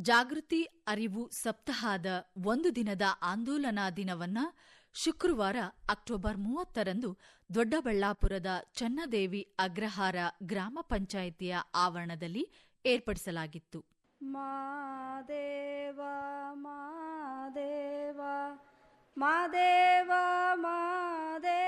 ಜಾಗೃತಿ, ಅರಿವು, ಸಪ್ತಾಹದ ಒಂದು ದಿನದ ಆಂದೋಲನಾ ದಿನವನ್ನ ಶುಕ್ರವಾರ ಅಕ್ಟೋಬರ್ ಮೂವತ್ತರಂದು ದೊಡ್ಡಬಳ್ಳಾಪುರದ ಚನ್ನದೇವಿ ಅಗ್ರಹಾರ ಗ್ರಾಮ ಪಂಚಾಯಿತಿಯ ಆವರಣದಲ್ಲಿ ಏರ್ಪಡಿಸಲಾಗಿತ್ತು. ಮಾದೇವ ಮಾದೇವ ಮಾದೇವ ಮಾದೇವ.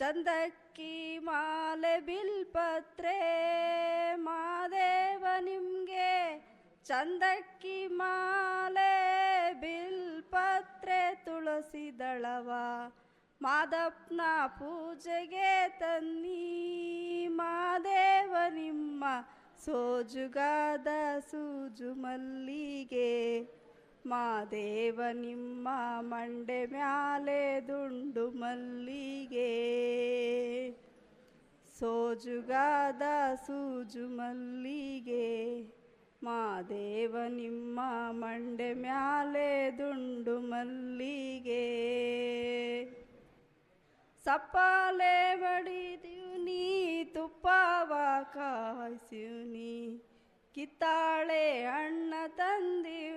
ಚಂದಕ್ಕಿ ಮಾಲೆ ಬಿಲ್ಪತ್ರೆ, ಮಾದೇವ ನಿಮ್ಗೆ ಚಂದಕ್ಕಿ ಮಾಲೆ ಬಿಲ್ಪತ್ರೆ ತುಳಸಿ ದಳವ ಮಾದಪ್ಪನ ಪೂಜೆಗೆ ತನ್ನಿ, ಮಾದೇವ ನಿಮ್ಮ ಸೋಜುಗಾದ ಸೂಜು ಮಲ್ಲಿಗೆ. ಮಾದೇವ ನಿಮ್ಮ ಮಂಡೆ ಮ್ಯಾಲೆ ದುಂಡು ಮಲ್ಲಿಗೆ. ಸೋಜುಗಾದ ಸೂಜು ಮಲ್ಲಿಗೆ. ಮಾದೇವ ನಿಮ್ಮ ಮಂಡೆ ಮ್ಯಾಲೆ ದುಂಡು ಮಲ್ಲಿಗೆ. ಸಪ್ಪಾಲೆ ಬಡಿದೀವ್ನಿ ತುಪ್ಪವ ಕಾಯ್ಸಿವ್ನಿ ಕಿತ್ತಾಳೆ ಅಣ್ಣ ತಂದೀವ್ನಿ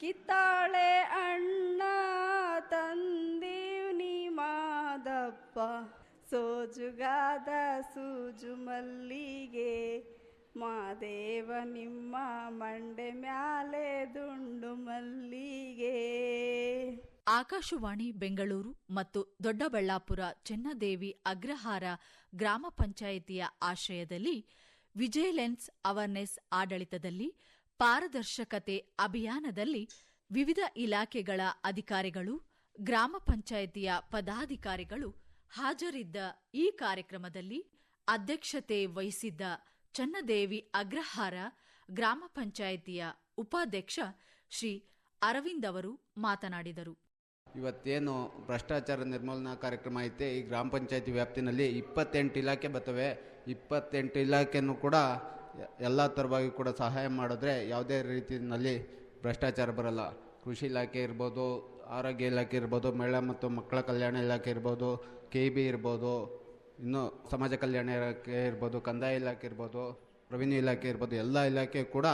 ಕಿತ್ತಾಳೆ ಅಣ್ಣ ತಂದೀವ್ನಿ ಮಾದಪ್ಪ. ಸೋಜುಗಾದ ಸೂಜು ಮಲ್ಲಿಗೆ, ಮಾದೇವ ನಿಮ್ಮ ಮಂಡೆ ಮ್ಯಾಲೆ ದುಂಡು ಮಲ್ಲಿಗೆ. ಆಕಾಶವಾಣಿ ಬೆಂಗಳೂರು ಮತ್ತು ದೊಡ್ಡಬಳ್ಳಾಪುರ ಚೆನ್ನದೇವಿ ಅಗ್ರಹಾರ ಗ್ರಾಮ ಪಂಚಾಯಿತಿಯ ಆಶ್ರಯದಲ್ಲಿ ವಿಜಿಲೆನ್ಸ್ ಅವೇರ್ನೆಸ್ ಆಡಳಿತದಲ್ಲಿ ಪಾರದರ್ಶಕತೆ ಅಭಿಯಾನದಲ್ಲಿ ವಿವಿಧ ಇಲಾಖೆಗಳ ಅಧಿಕಾರಿಗಳು, ಗ್ರಾಮ ಪಂಚಾಯಿತಿಯ ಪದಾಧಿಕಾರಿಗಳು ಹಾಜರಿದ್ದ ಈ ಕಾರ್ಯಕ್ರಮದಲ್ಲಿ ಅಧ್ಯಕ್ಷತೆ ವಹಿಸಿದ್ದ ಚನ್ನದೇವಿ ಅಗ್ರಹಾರ, ಗ್ರಾಮ ಪಂಚಾಯಿತಿಯ ಉಪಾಧ್ಯಕ್ಷ ಶ್ರೀ ಅರವಿಂದ್ ಅವರು ಮಾತನಾಡಿದರು. ಇವತ್ತೇನು ಭ್ರಷ್ಟಾಚಾರ ನಿರ್ಮೂಲನಾ ಕಾರ್ಯಕ್ರಮ ಐತೆ? ಈ ಗ್ರಾಮ ಪಂಚಾಯತಿ ವ್ಯಾಪ್ತಿನಲ್ಲಿ ಇಪ್ಪತ್ತೆಂಟು ಇಲಾಖೆ ಬರ್ತವೆ. ಇಪ್ಪತ್ತೆಂಟು ಇಲಾಖೆನೂ ಕೂಡ ಎಲ್ಲ ಥರವಾಗಿ ಕೂಡ ಸಹಾಯ ಮಾಡಿದ್ರೆ ಯಾವುದೇ ರೀತಿಯಲ್ಲಿ ಭ್ರಷ್ಟಾಚಾರ ಬರಲ್ಲ. ಕೃಷಿ ಇಲಾಖೆ ಇರ್ಬೋದು, ಆರೋಗ್ಯ ಇಲಾಖೆ ಇರ್ಬೋದು, ಮಹಿಳಾ ಮತ್ತು ಮಕ್ಕಳ ಕಲ್ಯಾಣ ಇಲಾಖೆ ಇರ್ಬೋದು, ಕೆ ಬಿ ಇರ್ಬೋದು, ಇನ್ನು ಸಮಾಜ ಕಲ್ಯಾಣ ಇಲಾಖೆ ಇರ್ಬೋದು, ಕಂದಾಯ ಇಲಾಖೆ ಇರ್ಬೋದು, ರೆವಿನ್ಯೂ ಇಲಾಖೆ ಇರ್ಬೋದು, ಎಲ್ಲ ಇಲಾಖೆ ಕೂಡ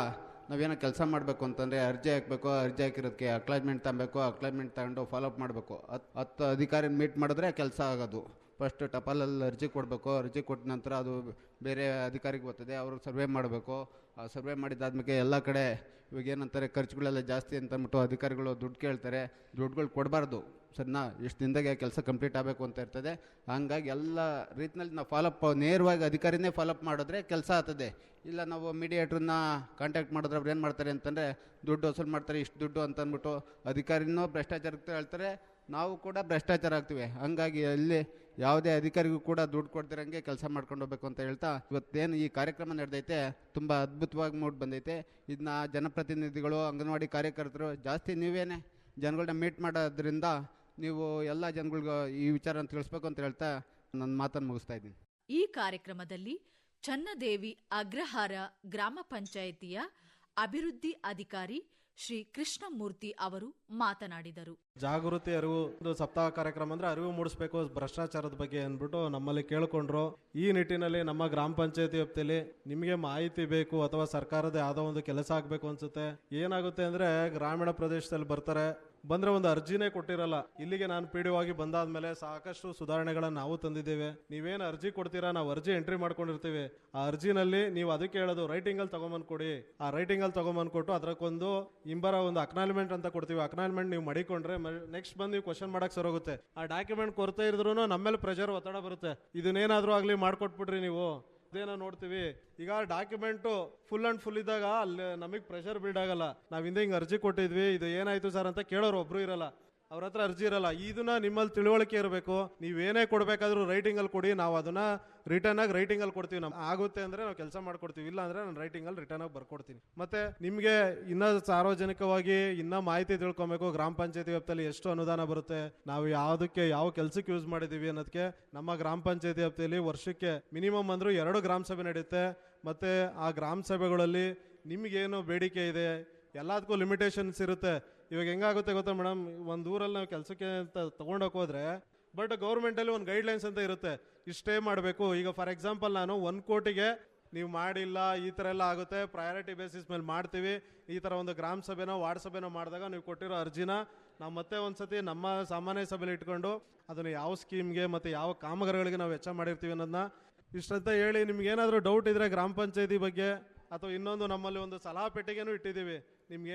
ನಾವೇನೋ ಕೆಲಸ ಮಾಡಬೇಕು ಅಂತಂದರೆ ಅರ್ಜಿ ಹಾಕಬೇಕು, ಅರ್ಜಿ ಹಾಕಿರೋದಕ್ಕೆ ಅಕ್ಲೈನ್ಮೆಂಟ್ ತಗೊಬೇಕು ಅಕ್ಲೈನ್ಮೆಂಟ್ ತಗೊಂಡು ಫಾಲೋಅಪ್ ಮಾಡಬೇಕು. ಹತ್ತು ಹತ್ತು ಅಧಿಕಾರಿ ಮೀಟ್ ಮಾಡಿದ್ರೆ ಕೆಲಸ ಆಗೋದು. ಫಸ್ಟ್ ಟಪಾಲಲ್ಲಿ ಅರ್ಜಿ ಕೊಡಬೇಕು. ಅರ್ಜಿ ಕೊಟ್ಟ ನಂತರ ಅದು ಬೇರೆ ಅಧಿಕಾರಿಗೆ ಬರ್ತದೆ. ಅವರು ಸರ್ವೆ ಮಾಡಬೇಕು. ಆ ಸರ್ವೆ ಮಾಡಿದ್ದಾದ್ಮೇಲೆ ಎಲ್ಲ ಕಡೆ ಇವಾಗ ಏನಂತಾರೆ, ಖರ್ಚುಗಳೆಲ್ಲ ಜಾಸ್ತಿ ಅಂತ ಅಂದ್ಬಿಟ್ಟು ಅಧಿಕಾರಿಗಳು ದುಡ್ಡು ಕೇಳ್ತಾರೆ. ದುಡ್ಡುಗಳು ಕೊಡಬಾರ್ದು. ಸರಿನಾ? ಎಷ್ಟು ದಿನದಾಗೆ ಕೆಲಸ ಕಂಪ್ಲೀಟ್ ಆಗಬೇಕು ಅಂತ ಇರ್ತದೆ. ಹಂಗಾಗಿ ಎಲ್ಲ ರೀತಿಯಲ್ಲಿ ನಾವು ಫಾಲೋಅಪ್ ನೇರವಾಗಿ ಅಧಿಕಾರಿನೇ ಫಾಲೋಅಪ್ ಮಾಡಿದ್ರೆ ಕೆಲಸ ಆಗ್ತದೆ. ಇಲ್ಲ ನಾವು ಮೀಡಿಯೇಟ್ರನ್ನ ಕಾಂಟ್ಯಾಕ್ಟ್ ಮಾಡಿದ್ರೆ ಅವ್ರು ಏನು ಮಾಡ್ತಾರೆ ಅಂತಂದರೆ, ದುಡ್ಡು ವಸೂಲು ಮಾಡ್ತಾರೆ, ಇಷ್ಟು ದುಡ್ಡು ಅಂತ ಅಂದ್ಬಿಟ್ಟು ಅಧಿಕಾರಿನೂ ಭ್ರಷ್ಟಾಚಾರಕ್ಕೆ ಹೇಳ್ತಾರೆ ನಾವು ಕೂಡ ಭ್ರಷ್ಟಾಚಾರ ಆಗ್ತೀವಿ. ಹಂಗಾಗಿ ಅಲ್ಲಿ ಯಾವುದೇ ಅಧಿಕಾರಿಗೂ ಕೂಡ ದುಡ್ಡು ಕೊಡ್ತಿರಂಗೆ ಕೆಲಸ ಮಾಡ್ಕೊಂಡು ಹೋಗ್ಬೇಕು ಅಂತ ಹೇಳ್ತಾ ಇವತ್ತೇನು ಈ ಕಾರ್ಯಕ್ರಮ ನಡೆದೈತೆ, ತುಂಬ ಅದ್ಭುತವಾಗಿ ಮೂಡ್ ಬಂದೈತೆ. ಇದನ್ನ ಜನಪ್ರತಿನಿಧಿಗಳು, ಅಂಗನವಾಡಿ ಕಾರ್ಯಕರ್ತರು ಜಾಸ್ತಿ ನೀವೇನೆ ಜನಗಳನ್ನ ಮೀಟ್ ಮಾಡೋದ್ರಿಂದ ನೀವು ಎಲ್ಲ ಜನಗಳಿಗೂ ಈ ವಿಚಾರನ ತಿಳಿಸ್ಬೇಕು ಅಂತ ಹೇಳ್ತಾ ನನ್ನ ಮಾತನ್ನು ಮುಗಿಸ್ತಾ ಇದ್ದೀನಿ. ಈ ಕಾರ್ಯಕ್ರಮದಲ್ಲಿ ಚನ್ನದೇವಿ ಅಗ್ರಹಾರ ಗ್ರಾಮ ಪಂಚಾಯಿತಿಯ ಅಭಿವೃದ್ಧಿ ಅಧಿಕಾರಿ ಶ್ರೀ ಕೃಷ್ಣಮೂರ್ತಿ ಅವರು ಮಾತನಾಡಿದರು. ಜಾಗೃತಿ ಅರಿವು, ಒಂದು ಸಪ್ತಾಹ ಕಾರ್ಯಕ್ರಮ ಅಂದ್ರೆ ಅರಿವು ಮೂಡಿಸಬೇಕು, ಭ್ರಷ್ಟಾಚಾರದ ಬಗ್ಗೆ ಅಂದ್ಬಿಟ್ಟು ನಮ್ಮಲ್ಲಿ ಕೇಳ್ಕೊಂಡ್ರು. ಈ ನಿಟ್ಟಿನಲ್ಲಿ ನಮ್ಮ ಗ್ರಾಮ ಪಂಚಾಯತಿ ವ್ಯಾಪ್ತಿಯಲ್ಲಿ ನಿಮಗೆ ಮಾಹಿತಿ ಬೇಕು ಅಥವಾ ಸರ್ಕಾರದ ಯಾವುದೋ ಒಂದು ಕೆಲಸ ಆಗಬೇಕು ಅನ್ಸುತ್ತೆ. ಏನಾಗುತ್ತೆ ಅಂದ್ರೆ ಗ್ರಾಮೀಣ ಪ್ರದೇಶದಲ್ಲಿ ಬರ್ತಾರೆ ಬಂದ್ರೆ ಒಂದು ಅರ್ಜಿನೇ ಕೊಟ್ಟಿರಲ್ಲ. ಇಲ್ಲಿಗೆ ನಾನು ಪಿ ಆಗಿ ಬಂದಾದ್ಮೇಲೆ ಸಾಕಷ್ಟು ಸುಧಾರಣೆಗಳನ್ನ ನಾವು ತಂದಿದ್ದೇವೆ. ನೀವೇನು ಅರ್ಜಿ ಕೊಡ್ತೀರಾ? ನಾವು ಅರ್ಜಿ ಎಂಟ್ರಿ ಮಾಡ್ಕೊಂಡಿರ್ತೀವಿ. ಆ ಅರ್ಜಿನಲ್ಲಿ ನೀವು ಅದಕ್ಕೆ ಹೇಳೋದು ರೈಟಿಂಗ್ ಅಲ್ಲಿ ತಗೊಂಬಂದ್ ಕೊಡಿ. ಆ ರೈಟಿಂಗ್ ಅಲ್ಲಿ ತಗೊಂಬಂದ್ ಕೊಟ್ಟು ಅದಕ್ಕೊಂದು ಇಂಬರ ಒಂದು ಅಕ್ನಾಲ್ಮೆಂಟ್ ಅಂತ ಕೊಡ್ತೀವಿ. ಅಕ್ನಾಲ್ಮೆಂಟ್ ನೀವು ಮಡಿಕೊಂಡ್ರೆ ನೆಕ್ಸ್ಟ್ ಬಂದು ನೀವು ಕ್ವಶನ್ ಮಾಡಕ್ ಸರೋಗುತ್ತೆ ಆ ಡಾಕ್ಯುಮೆಂಟ್ ಕೊರತೆ ನಮ್ಮ ಮೇಲೆ ಪ್ರೆಷರ್ ಒತ್ತಡ ಬರುತ್ತೆ. ಇದನ್ನೇನಾದ್ರೂ ಆಗ್ಲಿ ಮಾಡ್ಕೊಟ್ಬಿಡ್ರಿ ನೀವು. ಅದೇನೋ ನೋಡ್ತೀವಿ. ಈಗ ಡಾಕ್ಯುಮೆಂಟು ಫುಲ್ ಅಂಡ್ ಫುಲ್ ಇದ್ದಾಗ ಅಲ್ಲಿ ನಮಗೆ ಪ್ರೆಷರ್ ಬಿಲ್ಡ್ ಆಗಲ್ಲ. ನಾವು ಹಿಂದೆ ಹಿಂಗೆ ಅರ್ಜಿ ಕೊಟ್ಟಿದ್ವಿ, ಇದು ಏನಾಯ್ತು ಸರ್ ಅಂತ ಕೇಳೋರು ಒಬ್ರು ಇರಲ್ಲ. ಅವ್ರ ಹತ್ರ ಅರ್ಜಿ ಇರಲ್ಲ, ಇದನ್ನ ನಿಮ್ಮಲ್ಲಿ ತಿಳುವಳಿಕೆ ಇರಬೇಕು. ನೀವೇನೇ ಕೊಡಬೇಕಾದ್ರೂ ರೈಟಿಂಗಲ್ಲಿ ಕೊಡಿ, ನಾವು ಅದನ್ನ ರಿಟರ್ನ್ ಆಗಿ ರೈಟಿಂಗಲ್ಲಿ ಕೊಡ್ತೀವಿ. ನಮ್ಗೆ ಆಗುತ್ತೆ ಅಂದ್ರೆ ನಾವು ಕೆಲಸ ಮಾಡ್ಕೊಡ್ತೀವಿ, ಇಲ್ಲ ಅಂದ್ರೆ ನಾನು ರೈಟಿಂಗಲ್ಲಿ ರಿಟರ್ನ್ ಆಗಿ ಬರ್ಕೊಡ್ತೀನಿ. ಮತ್ತೆ ನಿಮಗೆ ಇನ್ನ ಸಾರ್ವಜನಿಕವಾಗಿ ಇನ್ನ ಮಾಹಿತಿ ತಿಳ್ಕೊಬೇಕು, ಗ್ರಾಮ ಪಂಚಾಯತಿ ವ್ಯಾಪ್ತಿಯಲ್ಲಿ ಎಷ್ಟು ಅನುದಾನ ಬರುತ್ತೆ, ನಾವು ಯಾವುದಕ್ಕೆ ಯಾವ ಕೆಲಸಕ್ಕೆ ಯೂಸ್ ಮಾಡಿದೀವಿ ಅನ್ನೋದಕ್ಕೆ ನಮ್ಮ ಗ್ರಾಮ ಪಂಚಾಯತಿ ವ್ಯಾಪ್ತಿಯಲ್ಲಿ ವರ್ಷಕ್ಕೆ ಮಿನಿಮಮ್ ಅಂದ್ರೂ ಎರಡು ಗ್ರಾಮ ಸಭೆ ನಡೆಯುತ್ತೆ ಮತ್ತೆ ಆ ಗ್ರಾಮ ಸಭೆಗಳಲ್ಲಿ ನಿಮಗೇನು ಬೇಡಿಕೆ ಇದೆ, ಎಲ್ಲದಕ್ಕೂ ಲಿಮಿಟೇಷನ್ಸ್ ಇರುತ್ತೆ. ಇವಾಗ ಹೆಂಗಾಗುತ್ತೆ ಗೊತ್ತಾ ಮೇಡಮ್? ಒಂದು ಊರಲ್ಲಿ ನಾವು ಕೆಲಸಕ್ಕೆ ಅಂತ ತೊಗೊಂಡೋಕೆ ಹೋದ್ರೆ, ಬಟ್ ಗೌರ್ಮೆಂಟಲ್ಲಿ ಒಂದು ಗೈಡ್ಲೈನ್ಸ್ ಅಂತ ಇರುತ್ತೆ. ಇಷ್ಟೇ ಮಾಡಬೇಕು. ಈಗ ಫಾರ್ ಎಕ್ಸಾಂಪಲ್ ನಾನು ಒಂದು ಕೋಟಿಗೆ ನೀವು ಮಾಡಿಲ್ಲ, ಈ ಥರ ಎಲ್ಲ ಆಗುತ್ತೆ ಪ್ರಯಾರಿಟಿ ಬೇಸಿಸ್ ಮೇಲೆ ಮಾಡ್ತೀವಿ, ಈ ಥರ ಒಂದು ಗ್ರಾಮ ಸಭೆನೋ, ವಾರ್ಡ್ ಸಭೆನೋ ಮಾಡಿದಾಗ ನೀವು ಕೊಟ್ಟಿರೋ ಅರ್ಜಿನ ನಾವು ಮತ್ತೆ ಒಂದ್ಸತಿ ನಮ್ಮ ಸಾಮಾನ್ಯ ಸಭೆಲಿ ಇಟ್ಕೊಂಡು ಅದನ್ನು ಯಾವ ಸ್ಕೀಮ್ಗೆ ಮತ್ತು ಯಾವ ಕಾಮಗಾರಿಗಳಿಗೆ ನಾವು ವೆಚ್ಚ ಮಾಡಿರ್ತೀವಿ ಅನ್ನೋದನ್ನ ಇಷ್ಟಂತ ಹೇಳಿ ನಿಮ್ಗೆ ಏನಾದರೂ ಡೌಟ್ ಇದ್ರೆ ಗ್ರಾಮ ಪಂಚಾಯತಿ ಬಗ್ಗೆ, ಅಥವಾ ಇನ್ನೊಂದು ನಮ್ಮಲ್ಲಿ ಒಂದು ಸಲಹಾ ಪೆಟ್ಟಿಗೆನೂ ಇಟ್ಟಿದ್ದೀವಿ. ನಿಮ್ಗೆ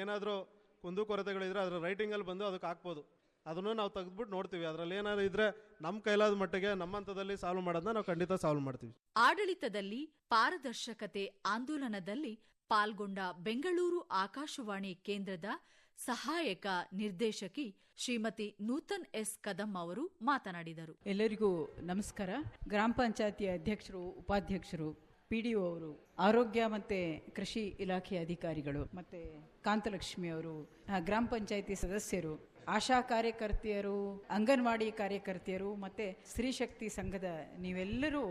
ಏನಾದರೂ ಕುಂದುಕೊರತೆಗಳಿದ್ರೆ ಅದರ ರೈಟಿಂಗಲ್ಲಿ ಬಂದು ಅದಕ್ಕೆ ಹಾಕ್ಬೋದು. ಅದನ್ನು ನಾವು ತೆಗೆದ್ಬಿಟ್ಟು ನೋಡ್ತೀವಿ. ಅದರಲ್ಲಿ ಏನಾದ್ರು ಇದ್ರೆ ನಮ್ಮ ಕೈಲಾದ ಮಟ್ಟಿಗೆ ನಮ್ಮ ಹಂತದಲ್ಲಿ ಸಾಲ್ವ್ ಮಾಡೋದನ್ನ ನಾವು ಖಂಡಿತ ಸಾಲ್ವ್ ಮಾಡ್ತೀವಿ. ಆಡಳಿತದಲ್ಲಿ ಪಾರದರ್ಶಕತೆ ಆಂದೋಲನದಲ್ಲಿ ಪಾಲ್ಗೊಂಡ ಬೆಂಗಳೂರು ಆಕಾಶವಾಣಿ ಕೇಂದ್ರದ ಸಹಾಯಕ ನಿರ್ದೇಶಕಿ ಶ್ರೀಮತಿ ನೂತನ್ ಎಸ್ ಕದಂ ಅವರು ಮಾತನಾಡಿದರು. ಎಲ್ಲರಿಗೂ ನಮಸ್ಕಾರ. ಗ್ರಾಮ ಪಂಚಾಯತಿ ಅಧ್ಯಕ್ಷರು ಉಪಾಧ್ಯಕ್ಷರು ಪಿ ಡಿ ಒ ಅವರು, ಆರೋಗ್ಯ ಮತ್ತು ಕೃಷಿ ಇಲಾಖೆ ಅಧಿಕಾರಿಗಳು, ಮತ್ತು ಕಾಂತಲಕ್ಷ್ಮಿ ಅವರು ಗ್ರಾಮ ಪಂಚಾಯಿತಿ ಸದಸ್ಯರು, ಆಶಾ ಕಾರ್ಯಕರ್ತೆಯರು, ಅಂಗನವಾಡಿ ಕಾರ್ಯಕರ್ತೆಯರು, ಮತ್ತು ಸ್ತ್ರೀಶಕ್ತಿ ಸಂಘದ ನೀವೆಲ್ಲರೂ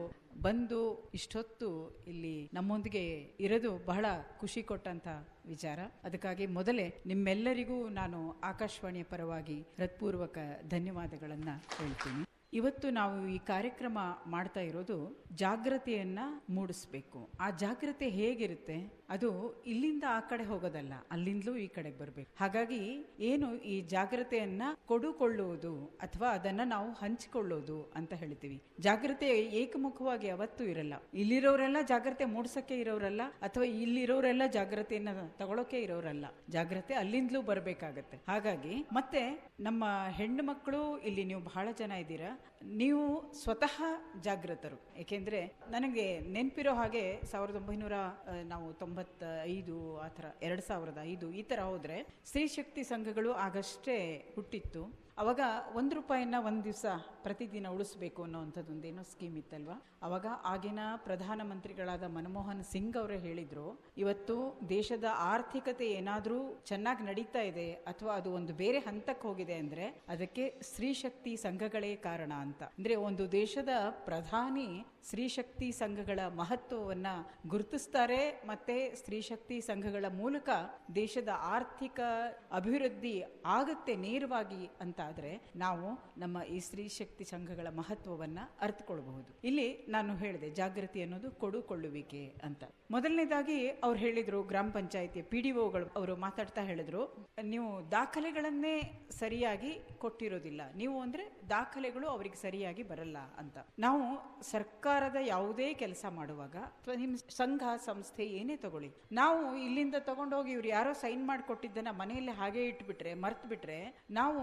ಬಂದು ಇಷ್ಟೊತ್ತು ಇಲ್ಲಿ ನಮ್ಮೊಂದಿಗೆ ಇರೋದು ಬಹಳ ಖುಷಿ ಕೊಟ್ಟಂತ ವಿಚಾರ. ಅದಕ್ಕಾಗಿ ಮೊದಲೇ ನಿಮ್ಮೆಲ್ಲರಿಗೂ ನಾನು ಆಕಾಶವಾಣಿಯ ಪರವಾಗಿ ಹೃತ್ಪೂರ್ವಕ ಧನ್ಯವಾದಗಳನ್ನು ಹೇಳ್ತೀನಿ. ಇವತ್ತು ನಾವು ಈ ಕಾರ್ಯಕ್ರಮ ಮಾಡ್ತಾ ಇರೋದು ಜಾಗ್ರತೆಯನ್ನ ಮೂಡಿಸ್ಬೇಕು. ಆ ಜಾಗ್ರತೆ ಹೇಗಿರುತ್ತೆ? ಅದು ಇಲ್ಲಿಂದ ಆ ಕಡೆ ಹೋಗೋದಲ್ಲ, ಅಲ್ಲಿಂದಲೂ ಈ ಕಡೆಗೆ ಬರಬೇಕು. ಹಾಗಾಗಿ ಏನು ಈ ಜಾಗ್ರತೆಯನ್ನ ಕೊಡುಕೊಳ್ಳುವುದು ಅಥವಾ ಅದನ್ನ ನಾವು ಹಂಚಿಕೊಳ್ಳೋದು ಅಂತ ಹೇಳ್ತೀವಿ. ಜಾಗ್ರತೆ ಏಕಮುಖವಾಗಿ ಯಾವತ್ತೂ ಇರಲ್ಲ. ಇಲ್ಲಿರೋರೆಲ್ಲ ಜಾಗ್ರತೆ ಮೂಡಿಸಕ್ಕೆ ಇರೋರಲ್ಲ ಅಥವಾ ಇಲ್ಲಿರೋರೆಲ್ಲ ಜಾಗ್ರತೆಯನ್ನ ತಗೊಳಕ್ಕೆ ಇರೋರಲ್ಲ. ಜಾಗ್ರತೆ ಅಲ್ಲಿಂದಲೂ ಬರಬೇಕಾಗತ್ತೆ. ಹಾಗಾಗಿ ಮತ್ತೆ ನಮ್ಮ ಹೆಣ್ಣು ಮಕ್ಕಳು, ಇಲ್ಲಿ ನೀವು ಬಹಳ ಜನ ಇದ್ದೀರಾ ನೀವು ಸ್ವತಃ ಜಾಗೃತರು. ಏಕೆಂದ್ರೆ ನನಗೆ ನೆನಪಿರೋ ಹಾಗೆ ಸಾವಿರದ ಒಂಬೈನೂರ ನಾವು ತೊಂಬತ್ತ ಐದು ಆ ಥರ, ಎರಡು ಸಾವಿರದ ಐದು ಈ ಥರ ಹೋದ್ರೆ ಸ್ತ್ರೀ ಶಕ್ತಿ ಸಂಘಗಳು ಆಗಷ್ಟೇ ಹುಟ್ಟಿತ್ತು. ಅವಾಗ ಒಂದು ರೂಪಾಯಿನ ಒಂದು ದಿವಸ ಪ್ರತಿದಿನ ಉಳಿಸ್ಬೇಕು ಅನ್ನೋವಂಥದ್ದು ಒಂದೇನೋ ಸ್ಕೀಮ್ ಇತ್ತಲ್ವಾ? ಅವಾಗ ಆಗಿನ ಪ್ರಧಾನಮಂತ್ರಿಗಳಾದ ಮನಮೋಹನ್ ಸಿಂಗ್ ಅವರೇ ಹೇಳಿದ್ರು, ಇವತ್ತು ದೇಶದ ಆರ್ಥಿಕತೆ ಏನಾದರೂ ಚೆನ್ನಾಗಿ ನಡೀತಾ ಇದೆ ಅಥವಾ ಅದು ಒಂದು ಬೇರೆ ಹಂತಕ್ಕೆ ಹೋಗಿದೆ ಅಂದ್ರೆ ಅದಕ್ಕೆ ಸ್ತ್ರೀಶಕ್ತಿ ಸಂಘಗಳೇ ಕಾರಣ ಅಂತ. ಅಂದ್ರೆ ಒಂದು ದೇಶದ ಪ್ರಧಾನಿ ಸ್ತ್ರೀಶಕ್ತಿ ಸಂಘಗಳ ಮಹತ್ವವನ್ನ ಗುರುತಿಸ್ತಾರೆ ಮತ್ತೆ ಸ್ತ್ರೀಶಕ್ತಿ ಸಂಘಗಳ ಮೂಲಕ ದೇಶದ ಆರ್ಥಿಕ ಅಭಿವೃದ್ಧಿ ಆಗುತ್ತೆ ನೇರವಾಗಿ ಅಂತ ಆದ್ರೆ ನಾವು ನಮ್ಮ ಈ ಸ್ತ್ರೀ ಶಕ್ತಿ ಸಂಘಗಳ ಮಹತ್ವವನ್ನ ಅರ್ಥಕೊಳ್ಬಹುದು ಇಲ್ಲಿ ನಾನು ಹೇಳಿದೆ ಜಾಗೃತಿ ಅನ್ನೋದು ಕೊಡುಕೊಳ್ಳುವಿಕೆ ಅಂತ. ಮೊದಲನೇದಾಗಿ ಅವ್ರು ಹೇಳಿದ್ರು, ಗ್ರಾಮ ಪಂಚಾಯತಿ ಪಿ ಡಿ ಅವರು ಮಾತಾಡ್ತಾ ಹೇಳಿದ್ರು, ನೀವು ದಾಖಲೆಗಳನ್ನೇ ಸರಿಯಾಗಿ ಕೊಟ್ಟಿರೋದಿಲ್ಲ. ನೀವು ಅಂದ್ರೆ ದಾಖಲೆಗಳು ಅವರಿಗೆ ಸರಿಯಾಗಿ ಬರಲ್ಲ ಅಂತ. ನಾವು ಸರ್ಕಾರದ ಯಾವುದೇ ಕೆಲಸ ಮಾಡುವಾಗ ಅಥವಾ ನಿಮ್ ಸಂಘ, ಸಂಸ್ಥೆ ಏನೇ ತಗೊಳ್ಳಿ, ನಾವು ಇಲ್ಲಿಂದ ತಗೊಂಡೋಗಿ ಇವ್ರು ಯಾರೋ ಸೈನ್ ಮಾಡಿ ಕೊಟ್ಟಿದ್ದನ್ನ ಮನೆಯಲ್ಲಿ ಹಾಗೆ ಇಟ್ಬಿಟ್ರೆ ಮರ್ತ್ ಬಿಟ್ರೆ ನಾವು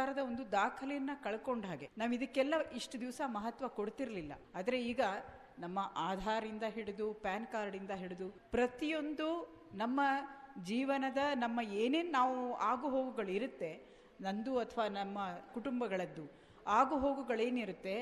ಸರ್ಕಾರದ ಒಂದು ದಾಖಲೆಯನ್ನ ಕಳ್ಕೊಂಡ ಹಾಗೆ. ನಾವು ಇದಕ್ಕೆಲ್ಲ ಇಷ್ಟು ದಿವಸ ಮಹತ್ವ ಕೊಡ್ತಿರ್ಲಿಲ್ಲ. ಆದ್ರೆ ಈಗ ನಮ್ಮ ಆಧಾರಿಂದ ಹಿಡಿದು, ಪ್ಯಾನ್ ಕಾರ್ಡ್ ಇಂದ ಹಿಡಿದು ಪ್ರತಿಯೊಂದು ನಮ್ಮ ಜೀವನದ ನಮ್ಮ ಏನೇನು ನಾವು ಆಗು ಹೋಗುಗಳು ಇರುತ್ತೆ, ನಂದು ಅಥವಾ ನಮ್ಮ ಕುಟುಂಬಗಳದ್ದು, ಆಗು ಹೋಗುಗಳೇನಿರುತ್ತೆ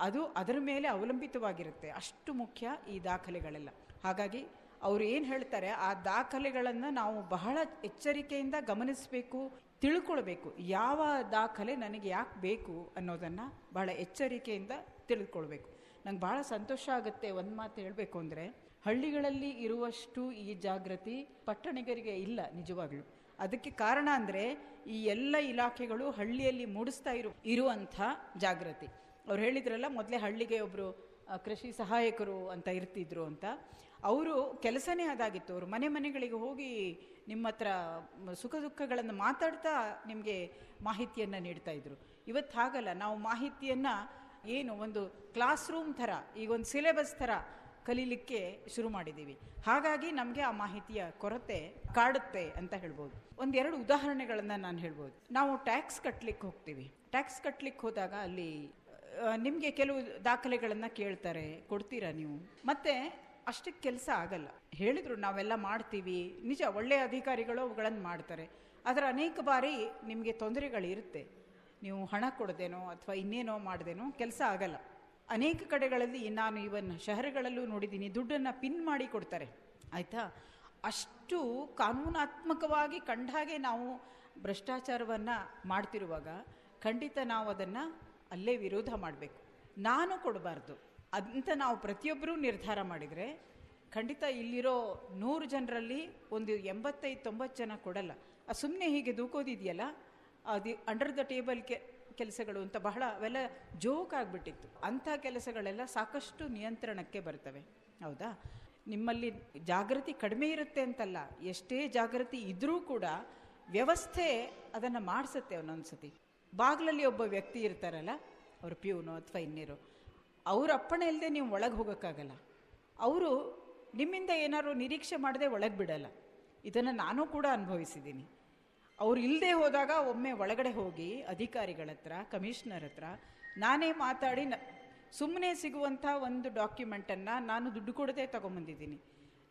ಅದು ಅದರ ಮೇಲೆ ಅವಲಂಬಿತವಾಗಿರುತ್ತೆ. ಅಷ್ಟು ಮುಖ್ಯ ಈ ದಾಖಲೆಗಳೆಲ್ಲ. ಹಾಗಾಗಿ ಅವ್ರು ಏನು ಹೇಳ್ತಾರೆ, ಆ ದಾಖಲೆಗಳನ್ನು ನಾವು ಬಹಳ ಎಚ್ಚರಿಕೆಯಿಂದ ಗಮನಿಸಬೇಕು. ತಿಳ್ಕೊಳ್ಬೇಕು. ಯಾವ ದಾಖಲೆ ನನಗೆ ಯಾಕೆ ಬೇಕು ಅನ್ನೋದನ್ನು ಬಹಳ ಎಚ್ಚರಿಕೆಯಿಂದ ತಿಳ್ಕೊಳ್ಬೇಕು. ನಂಗೆ ಭಾಳ ಸಂತೋಷ ಆಗುತ್ತೆ ಒಂದು ಮಾತು ಹೇಳಬೇಕು ಅಂದರೆ, ಹಳ್ಳಿಗಳಲ್ಲಿ ಇರುವಷ್ಟು ಈ ಜಾಗೃತಿ ಪಟ್ಟಣಿಗರಿಗೆ ಇಲ್ಲ ನಿಜವಾಗ್ಲೂ. ಅದಕ್ಕೆ ಕಾರಣ ಅಂದರೆ, ಈ ಎಲ್ಲ ಇಲಾಖೆಗಳು ಹಳ್ಳಿಯಲ್ಲಿ ಮೂಡಿಸ್ತಾ ಇರು, ಇರುವಂಥ ಜಾಗೃತಿ ಅವ್ರು ಹೇಳಿದ್ರಲ್ಲ, ಮೊದಲೇ ಹಳ್ಳಿಗೆ ಒಬ್ಬರು ಕೃಷಿ ಸಹಾಯಕರು ಅಂತ ಇರ್ತಿದ್ರು ಅಂತ. ಅವರು ಕೆಲಸನೇ ಅದಾಗಿತ್ತು. ಅವರು ಮನೆ ಮನೆಗಳಿಗೆ ಹೋಗಿ ನಿಮ್ಮ ಹತ್ರ ಸುಖ ದುಃಖಗಳನ್ನು ಮಾತಾಡ್ತಾ ನಿಮಗೆ ಮಾಹಿತಿಯನ್ನು ನೀಡ್ತಾ ಇದ್ರು. ಇವತ್ತು ಹಾಗಲ್ಲ, ನಾವು ಮಾಹಿತಿಯನ್ನು ಏನು ಒಂದು ಕ್ಲಾಸ್ ರೂಮ್ ಥರ, ಈಗ ಒಂದು ಸಿಲೆಬಸ್ ಥರ ಕಲೀಲಿಕ್ಕೆ ಶುರು ಮಾಡಿದ್ದೀವಿ ಹಾಗಾಗಿ ನಮಗೆ ಆ ಮಾಹಿತಿಯ ಕೊರತೆ ಕಾಡುತ್ತೆ ಅಂತ ಹೇಳ್ಬೋದು. ಒಂದೆರಡು ಉದಾಹರಣೆಗಳನ್ನು ನಾನು ಹೇಳ್ಬೋದು. ನಾವು ಟ್ಯಾಕ್ಸ್ ಕಟ್ಟಲಿಕ್ಕೆ ಹೋಗ್ತೀವಿ. ಟ್ಯಾಕ್ಸ್ ಕಟ್ಟಲಿಕ್ಕೆ ಹೋದಾಗ ಅಲ್ಲಿ ನಿಮಗೆ ಕೆಲವು ದಾಖಲೆಗಳನ್ನು ಕೇಳ್ತಾರೆ, ಕೊಡ್ತೀರಾ ನೀವು? ಮತ್ತೆ ಅಷ್ಟಕ್ಕೆ ಕೆಲಸ ಆಗಲ್ಲ. ಹೇಳಿದರು, ನಾವೆಲ್ಲ ಮಾಡ್ತೀವಿ. ನಿಜ ಒಳ್ಳೆಯ ಅಧಿಕಾರಿಗಳು ಅವುಗಳನ್ನು ಮಾಡ್ತಾರೆ. ಆದರೆ ಅನೇಕ ಬಾರಿ ನಿಮಗೆ ತೊಂದರೆಗಳಿರುತ್ತೆ. ನೀವು ಹಣ ಕೊಡದೇನೋ ಅಥವಾ ಇನ್ನೇನೋ ಮಾಡ್ದೇನೋ ಕೆಲಸ ಆಗಲ್ಲ. ಅನೇಕ ಕಡೆಗಳಲ್ಲಿ ನಾನು ಇವನ್ ಶಹರಗಳಲ್ಲೂ ನೋಡಿದ್ದೀನಿ, ದುಡ್ಡನ್ನು ಪಿನ್ ಮಾಡಿ ಕೊಡ್ತಾರೆ. ಆಯಿತಾ? ಅಷ್ಟು ಕಾನೂನಾತ್ಮಕವಾಗಿ ಕಂಡ ಹಾಗೆ ನಾವು ಭ್ರಷ್ಟಾಚಾರವನ್ನು ಮಾಡ್ತಿರುವಾಗ ಖಂಡಿತ ನಾವು ಅದನ್ನು ಅಲ್ಲೇ ವಿರೋಧ ಮಾಡಬೇಕು. ನಾನು ಕೊಡಬಾರ್ದು. ಅಂತ ನಾವು ಪ್ರತಿಯೊಬ್ಬರೂ ನಿರ್ಧಾರ ಮಾಡಿದರೆ ಖಂಡಿತ ಇಲ್ಲಿರೋ ನೂರು ಜನರಲ್ಲಿ ಒಂದು ಎಂಬತ್ತೈದು, ತೊಂಬತ್ತು ಜನ ಕೊಡಲ್ಲ. ಆ ಸುಮ್ಮನೆ ಹೀಗೆ ದೂಕೋದಿದೆಯಲ್ಲ, ಅದು ಅಂಡರ್ ದ ಟೇಬಲ್ ಕೆ, ಕೆಲಸಗಳು ಅಂತ ಬಹಳ, ಅವೆಲ್ಲ ಜೋಕ್ ಆಗಿಬಿಟ್ಟಿತ್ತು. ಅಂಥ ಕೆಲಸಗಳೆಲ್ಲ ಸಾಕಷ್ಟು ನಿಯಂತ್ರಣಕ್ಕೆ ಬರ್ತವೆ. ಹೌದಾ? ನಿಮ್ಮಲ್ಲಿ ಜಾಗೃತಿ ಕಡಿಮೆ ಇರುತ್ತೆ ಅಂತಲ್ಲ. ಎಷ್ಟೇ ಜಾಗೃತಿ ಇದ್ದರೂ ಕೂಡ ವ್ಯವಸ್ಥೆ ಅದನ್ನು ಮಾಡಿಸುತ್ತೆ ಒಂದೊಂದು ಸತಿ ಬಾಗಿಲಲ್ಲಿ ಒಬ್ಬ ವ್ಯಕ್ತಿ ಇರ್ತಾರಲ್ಲ, ಅವ್ರ ಪ್ಯೂನೋ ಅಥವಾ ಇನ್ನೇರು. ಅವ್ರ ಅಪ್ಪಣೆ ಇಲ್ಲದೆ ನೀವು ಒಳಗೆ ಹೋಗೋಕ್ಕಾಗಲ್ಲ. ಅವರು ನಿಮ್ಮಿಂದ ಏನಾದ್ರು ನಿರೀಕ್ಷೆ ಮಾಡದೆ ಒಳಗೆ ಬಿಡಲ್ಲ. ಇದನ್ನು ನಾನು ಕೂಡ ಅನುಭವಿಸಿದ್ದೀನಿ. ಅವ್ರು ಇಲ್ಲದೆ ಹೋದಾಗ ಒಮ್ಮೆ ಒಳಗಡೆ ಹೋಗಿ ಅಧಿಕಾರಿಗಳ ಹತ್ರ, ಕಮಿಷನರ್ ಹತ್ರ ನಾನೇ ಮಾತಾಡಿ ನ ಸುಮ್ಮನೆ ಸಿಗುವಂಥ ಒಂದು ಡಾಕ್ಯುಮೆಂಟನ್ನು ನಾನು ದುಡ್ಡು ಕೊಡದೆ ತೊಗೊಂಬಂದಿದ್ದೀನಿ.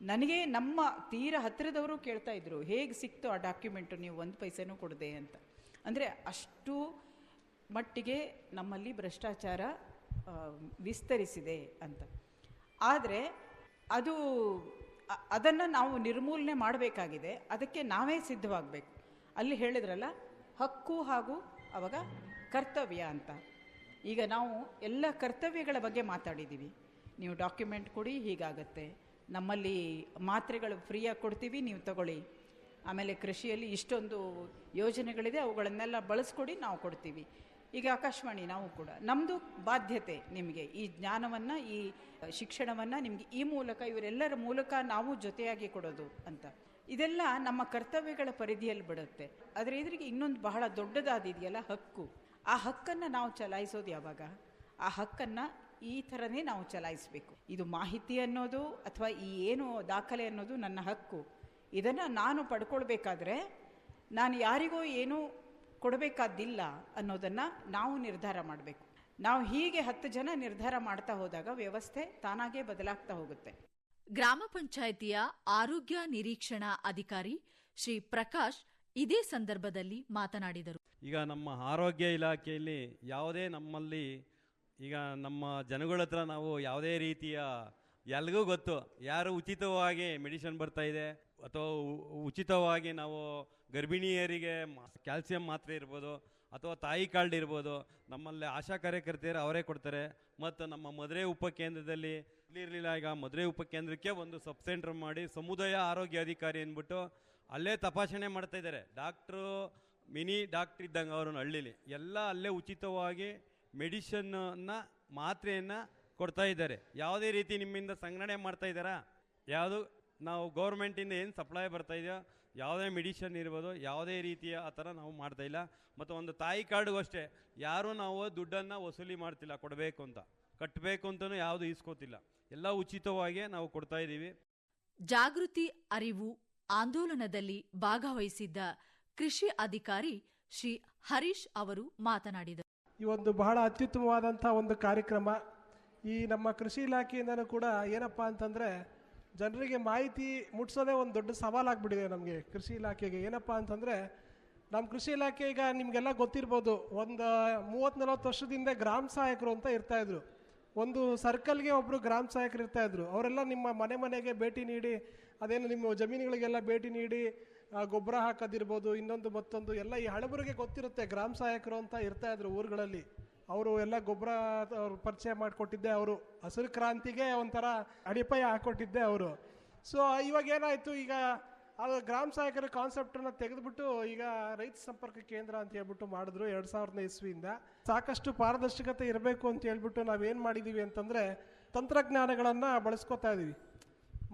ನನಗೆ ನಮ್ಮ ತೀರ ಹತ್ತಿರದವರು ಕೇಳ್ತಾ ಇದ್ರು, ಹೇಗೆ ಸಿಕ್ತು ಆ ಡಾಕ್ಯುಮೆಂಟು ನೀವು ಒಂದು ಪೈಸೆನೂ ಕೊಡದೆ ಅಂತ. ಅಂದರೆ ಅಷ್ಟು ಮಟ್ಟಿಗೆ ನಮ್ಮಲ್ಲಿ ಭ್ರಷ್ಟಾಚಾರ ವಿಸ್ತರಿಸಿದೆ ಅಂತ. ಆದರೆ ಅದು ಅದನ್ನು ನಾವು ನಿರ್ಮೂಲನೆ ಮಾಡಬೇಕಾಗಿದೆ. ಅದಕ್ಕೆ ನಾವೇ ಸಿದ್ಧವಾಗಬೇಕು. ಅಲ್ಲಿ ಹೇಳಿದ್ರಲ್ಲ, ಹಕ್ಕು ಹಾಗೂ ಅವಾಗ ಕರ್ತವ್ಯ ಅಂತ. ಈಗ ನಾವು ಎಲ್ಲ ಕರ್ತವ್ಯಗಳ ಬಗ್ಗೆ ಮಾತಾಡಿದ್ದೀವಿ ನೀವು ಡಾಕ್ಯುಮೆಂಟ್ ಕೊಡಿ, ಹೀಗಾಗತ್ತೆ. ನಮ್ಮಲ್ಲಿ ಮಾತ್ರೆಗಳು ಫ್ರೀಯಾಗಿ ಕೊಡ್ತೀವಿ, ನೀವು ತಗೊಳ್ಳಿ. ಆಮೇಲೆ ಕೃಷಿಯಲ್ಲಿ ಇಷ್ಟೊಂದು ಯೋಜನೆಗಳಿದೆ, ಅವುಗಳನ್ನೆಲ್ಲ ಬಳಸ್ಕೊಡಿ, ನಾವು ಕೊಡ್ತೀವಿ. ಈಗ ಆಕಾಶವಾಣಿ, ನಾವು ಕೂಡ. ನಮ್ಮದು ಬಾಧ್ಯತೆ ನಿಮಗೆ. ಈ ಜ್ಞಾನವನ್ನು, ಈ ಶಿಕ್ಷಣವನ್ನು ನಿಮಗೆ ಈ ಮೂಲಕ, ಇವರೆಲ್ಲರ ಮೂಲಕ ನಾವು ಜೊತೆಯಾಗಿ ಕೊಡೋದು ಅಂತ. ಇದೆಲ್ಲ ನಮ್ಮ ಕರ್ತವ್ಯಗಳ ಪರಿಧಿಯಲ್ಲಿ ಬಿಡುತ್ತೆ ಆದರೆ ಇದರಿಗೆ ಇನ್ನೊಂದು ಬಹಳ ದೊಡ್ಡದಾದಿದೆಯಲ್ಲ ಹಕ್ಕು. ಆ ಹಕ್ಕನ್ನು ನಾವು ಚಲಾಯಿಸೋದು ಯಾವಾಗ? ಆ ಹಕ್ಕನ್ನು ಈ ಥರನೇ ನಾವು ಚಲಾಯಿಸಬೇಕು. ಇದು ಮಾಹಿತಿ ಅನ್ನೋದು ಅಥವಾ ಈ ಏನು ದಾಖಲೆ ಅನ್ನೋದು ನನ್ನ ಹಕ್ಕು. ಇದನ್ನು ನಾನು ಪಡ್ಕೊಳ್ಬೇಕಾದ್ರೆ, ನಾನು ಯಾರಿಗೋ ಏನೂ ಕೊಡಬೇಕಾದ್ದಿಲ್ಲ ಅನ್ನೋದನ್ನು ನಾವು ನಿರ್ಧಾರ ಮಾಡಬೇಕು. ನಾವು ಹೀಗೆ ಹತ್ತು ಜನ ನಿರ್ಧಾರ ಮಾಡ್ತಾ ಹೋದಾಗ ವ್ಯವಸ್ಥೆ ತಾನಾಗೇ ಬದಲಾಗ್ತಾ ಹೋಗುತ್ತೆ. ಗ್ರಾಮ ಪಂಚಾಯಿತಿಯ ಆರೋಗ್ಯ ನಿರೀಕ್ಷಣಾ ಅಧಿಕಾರಿ ಶ್ರೀ ಪ್ರಕಾಶ್ ಇದೇ ಸಂದರ್ಭದಲ್ಲಿ ಮಾತನಾಡಿದರು. ಈಗ ನಮ್ಮ ಆರೋಗ್ಯ ಇಲಾಖೆಯಲ್ಲಿ ಯಾವುದೇ ನಮ್ಮಲ್ಲಿ ಈಗ ನಮ್ಮ ಜನಗಳ ಹತ್ರ ನಾವು ಯಾವುದೇ ರೀತಿಯ ಎಲ್ಲಿಗೂ ಗೊತ್ತು ಯಾರು ಉಚಿತವಾಗಿ ಮೆಡಿಸಿನ್ ಬರ್ತಾ ಇದೆ ಅಥವಾ ಉಚಿತವಾಗಿ ನಾವು ಗರ್ಭಿಣಿಯರಿಗೆ ಕ್ಯಾಲ್ಸಿಯಂ ಮಾತ್ರೆ ಇರ್ಬೋದು ಅಥವಾ ತಾಯಿ ಕಾರ್ಡ್ ಇರ್ಬೋದು, ನಮ್ಮಲ್ಲಿ ಆಶಾ ಕಾರ್ಯಕರ್ತೆಯರು ಅವರೇ ಕೊಡ್ತಾರೆ. ಮತ್ತು ನಮ್ಮ ಮದುವೆ ಉಪಕೇಂದ್ರದಲ್ಲಿ ಇರಲಿಲ್ಲ, ಈಗ ಮದುವೆ ಉಪಕೇಂದ್ರಕ್ಕೆ ಒಂದು ಸಬ್ ಸೆಂಟರ್ ಮಾಡಿ ಸಮುದಾಯ ಆರೋಗ್ಯ ಅಧಿಕಾರಿ ಅಂದ್ಬಿಟ್ಟು ಅಲ್ಲೇ ತಪಾಸಣೆ ಮಾಡ್ತಾ ಇದ್ದಾರೆ. ಡಾಕ್ಟ್ರು, ಮಿನಿ ಡಾಕ್ಟ್ರ್ ಇದ್ದಂಗೆ ಅವ್ರನ್ನ ಹಳ್ಳಿಲಿ. ಎಲ್ಲ ಅಲ್ಲೇ ಉಚಿತವಾಗಿ ಮೆಡಿಷನ್ನ ಮಾತ್ರೆಯನ್ನು ಕೊಡ್ತಾ ಇದ್ದಾರೆ. ಯಾವುದೇ ರೀತಿ ನಿಮ್ಮಿಂದ ಸಂಗ್ರಹಣೆ ಮಾಡ್ತಾ ಇದ್ದಾರಾ? ಯಾವುದು? ನಾವು ಗೌರ್ಮೆಂಟಿಂದ ಏನು ಸಪ್ಲೈ ಬರ್ತಾ ಇದೆಯೋ ಯಾವುದೇ ಮೆಡಿಷನ್ ಇರ್ಬೋದು ಯಾವುದೇ ರೀತಿಯ ಆ ಥರ ನಾವು ಮಾಡ್ತಾ ಇಲ್ಲ. ಮತ್ತು ಒಂದು ತಾಯಿ ಕಾರ್ಡ್ಗೂ ಅಷ್ಟೇ ಯಾರೂ ನಾವು ದುಡ್ಡನ್ನು ವಸೂಲಿ ಮಾಡ್ತಿಲ್ಲ ಕೊಡಬೇಕು ಅಂತ. ಕಟ್ಟಬೇಕು ಅಂತಲೂ ಯಾವುದು ಇಸ್ಕೋತಿಲ್ಲ ಎಲ್ಲ ಉಚಿತವಾಗಿ ನಾವು ಕೊಡ್ತಾ ಇದ್ದೀವಿ ಜಾಗೃತಿ ಅರಿವು ಆಂದೋಲನದಲ್ಲಿ ಭಾಗವಹಿಸಿದ್ದ ಕೃಷಿ ಅಧಿಕಾರಿ ಶ್ರೀ ಹರೀಶ್ ಅವರು ಮಾತನಾಡಿದರು. ಈ ಒಂದು ಬಹಳ ಅತ್ಯುತ್ತಮವಾದಂಥ ಒಂದು ಕಾರ್ಯಕ್ರಮ. ಈ ನಮ್ಮ ಕೃಷಿ ಇಲಾಖೆಯಿಂದನೂ ಕೂಡ ಏನಪ್ಪ ಅಂತಂದರೆ ಜನರಿಗೆ ಮಾಹಿತಿ ಮುಟ್ಸೋದೇ ಒಂದು ದೊಡ್ಡ ಸವಾಲಾಗ್ಬಿಟ್ಟಿದೆ ನಮಗೆ ಕೃಷಿ ಇಲಾಖೆಗೆ. ಏನಪ್ಪ ಅಂತಂದರೆ ನಮ್ಮ ಕೃಷಿ ಇಲಾಖೆ ಈಗ ನಿಮಗೆಲ್ಲ ಗೊತ್ತಿರ್ಬೋದು, ಒಂದು ಮೂವತ್ತು ನಲವತ್ತು ವರ್ಷದಿಂದ ಗ್ರಾಮ ಸಹಾಯಕರು ಅಂತ ಇರ್ತಾಯಿದ್ರು ಒಂದು ಸರ್ಕಲ್ಗೆ ಒಬ್ಬರು ಗ್ರಾಮ ಸಹಾಯಕರು ಇರ್ತಾಯಿದ್ರು ಅವರೆಲ್ಲ ನಿಮ್ಮ ಮನೆ ಮನೆಗೆ ಭೇಟಿ ನೀಡಿ, ಅದೇನು ನಿಮ್ಮ ಜಮೀನುಗಳಿಗೆಲ್ಲ ಭೇಟಿ ನೀಡಿ ಗೊಬ್ಬರ ಹಾಕೋದಿರ್ಬೋದು, ಇನ್ನೊಂದು ಮತ್ತೊಂದು, ಎಲ್ಲ ಈ ಹಳಬರಿಗೆ ಗೊತ್ತಿರುತ್ತೆ ಗ್ರಾಮ ಸಹಾಯಕರು ಅಂತ ಇರ್ತಾಯಿದ್ರು ಊರುಗಳಲ್ಲಿ. ಅವರು ಎಲ್ಲ ಗೊಬ್ಬರ ಅವ್ರು ಪರಿಚಯ ಮಾಡಿಕೊಟ್ಟಿದ್ದೆ ಅವರು. ಹಸಿರು ಕ್ರಾಂತಿಗೆ ಒಂಥರ ಅಡಿಪಾಯ ಹಾಕ್ಕೊಟ್ಟಿದ್ದೆ ಅವರು. ಸೊ ಇವಾಗ ಏನಾಯಿತು ಈಗ ಅದು ಗ್ರಾಮ ಸಹಾಯಕರ ಕಾನ್ಸೆಪ್ಟನ್ನು ತೆಗೆದುಬಿಟ್ಟು ಈಗ ರೈತ ಸಂಪರ್ಕ ಕೇಂದ್ರ ಅಂತ ಹೇಳ್ಬಿಟ್ಟು ಮಾಡಿದ್ರು ಎರಡು ಸಾವಿರದ ಇಸ್ವಿಯಿಂದ. ಸಾಕಷ್ಟು ಪಾರದರ್ಶಕತೆ ಇರಬೇಕು ಅಂತ ಹೇಳ್ಬಿಟ್ಟು ನಾವೇನು ಮಾಡಿದ್ದೀವಿ ಅಂತಂದರೆ ತಂತ್ರಜ್ಞಾನಗಳನ್ನು ಬಳಸ್ಕೊತಾ ಇದ್ದೀವಿ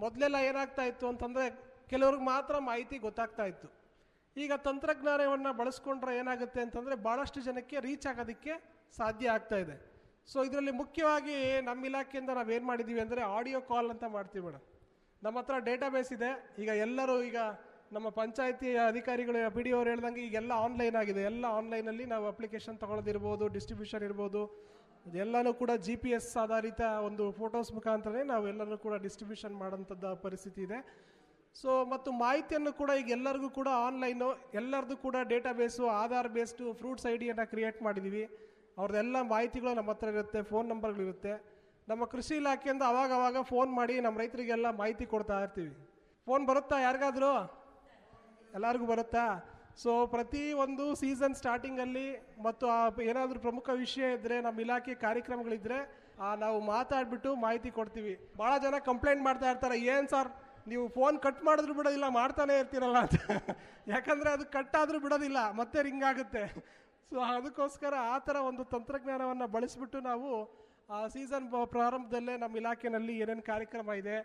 ಮೊದಲೆಲ್ಲ ಏನಾಗ್ತಾ ಇತ್ತು ಅಂತಂದರೆ ಕೆಲವ್ರಿಗೆ ಮಾತ್ರ ಮಾಹಿತಿ ಗೊತ್ತಾಗ್ತಾ ಇತ್ತು. ಈಗ ತಂತ್ರಜ್ಞಾನವನ್ನು ಬಳಸ್ಕೊಂಡ್ರೆ ಏನಾಗುತ್ತೆ ಅಂತಂದರೆ ಭಾಳಷ್ಟು ಜನಕ್ಕೆ ರೀಚ್ ಆಗೋದಕ್ಕೆ ಸಾಧ್ಯ ಆಗ್ತಾ ಇದೆ. ಸೊ ಇದರಲ್ಲಿ ಮುಖ್ಯವಾಗಿ ನಮ್ಮ ಇಲಾಖೆಯಿಂದ ನಾವೇನು ಮಾಡಿದ್ದೀವಿ ಅಂದರೆ ಆಡಿಯೋ ಕಾಲ್ ಅಂತ ಮಾಡ್ತೀವಿ ಮೇಡಮ್ ನಮ್ಮ ಹತ್ರ ಡೇಟಾಬೇಸ್ ಇದೆ. ಈಗ ಎಲ್ಲರೂ ಈಗ ನಮ್ಮ ಪಂಚಾಯತಿ ಅಧಿಕಾರಿಗಳು ಪಿ ಡಿ ಅವ್ರು ಹೇಳ್ದಂಗೆ ಈಗೆಲ್ಲ ಆನ್ಲೈನ್ ಆಗಿದೆ. ಎಲ್ಲ ಆನ್ಲೈನಲ್ಲಿ ನಾವು ಅಪ್ಲಿಕೇಶನ್ ತೊಗೊಳೋದಿರ್ಬೋದು ಡಿಸ್ಟ್ರಿಬ್ಯೂಷನ್ ಇರ್ಬೋದು. ಎಲ್ಲನೂ ಕೂಡ ಜಿ ಪಿ ಎಸ್ ಆಧಾರಿತ ಒಂದು ಫೋಟೋಸ್ ಮುಖಾಂತರನೇ ನಾವು ಎಲ್ಲರೂ ಕೂಡ ಡಿಸ್ಟ್ರಿಬ್ಯೂಷನ್ ಮಾಡೋಂಥದ್ದು ಪರಿಸ್ಥಿತಿ ಇದೆ. ಸೊ ಮತ್ತು ಮಾಹಿತಿಯನ್ನು ಕೂಡ ಈಗ ಎಲ್ಲರಿಗೂ ಕೂಡ ಆನ್ಲೈನು ಎಲ್ಲರದ್ದು ಕೂಡ data base Aadhaar based FRUITS I ಡಿಯನ್ನು ಕ್ರಿಯೇಟ್ ಮಾಡಿದ್ದೀವಿ ಅವ್ರದ್ದೆಲ್ಲ ಮಾಹಿತಿಗಳು ನಮ್ಮ ಹತ್ರ ಇರುತ್ತೆ ಫೋನ್ ನಂಬರ್ಗಳಿರುತ್ತೆ ನಮ್ಮ ಕೃಷಿ ಇಲಾಖೆಯಿಂದ ಅವಾಗ ಅವಾಗ ಫೋನ್ ಮಾಡಿ ನಮ್ಮ ರೈತರಿಗೆಲ್ಲ ಮಾಹಿತಿ ಕೊಡ್ತಾ ಇರ್ತೀವಿ. ಫೋನ್ ಬರುತ್ತಾ ಯಾರಿಗಾದರೂ? ಎಲ್ಲರಿಗೂ ಬರುತ್ತಾ? ಸೊ ಪ್ರತಿ ಒಂದು ಸೀಸನ್ ಸ್ಟಾರ್ಟಿಂಗಲ್ಲಿ ಮತ್ತು ಆ ಏನಾದರೂ ಪ್ರಮುಖ ವಿಷಯ ಇದ್ದರೆ ನಮ್ಮ ಇಲಾಖೆ ಕಾರ್ಯಕ್ರಮಗಳಿದ್ದರೆ ನಾವು ಮಾತಾಡ್ಬಿಟ್ಟು ಮಾಹಿತಿ ಕೊಡ್ತೀವಿ. ಭಾಳ ಜನ ಕಂಪ್ಲೇಂಟ್ ಮಾಡ್ತಾ ಇರ್ತಾರೆ, ಏನು ಸರ್ ನೀವು ಫೋನ್ ಕಟ್ ಮಾಡಿದ್ರು ಬಿಡೋದಿಲ್ಲ, ಮಾಡ್ತಾನೆ ಇರ್ತೀರಲ್ಲ ಅಂತ. ಯಾಕಂದರೆ ಅದು ಕಟ್ ಆದರೂ ಬಿಡೋದಿಲ್ಲ, ಮತ್ತೆ ರಿಂಗ್ ಆಗುತ್ತೆ. ಸೊ ಅದಕ್ಕೋಸ್ಕರ ಆ ಥರ ಒಂದು ತಂತ್ರಜ್ಞಾನವನ್ನು ಬಳಸಿಬಿಟ್ಟು ನಾವು, ಆ ಸೀಸನ್ ಪ್ರಾರಂಭದಲ್ಲೇ ನಮ್ಮ ಇಲಾಖೆಯಲ್ಲಿ ಏನೇನು ಕಾರ್ಯಕ್ರಮ ಇದೆ,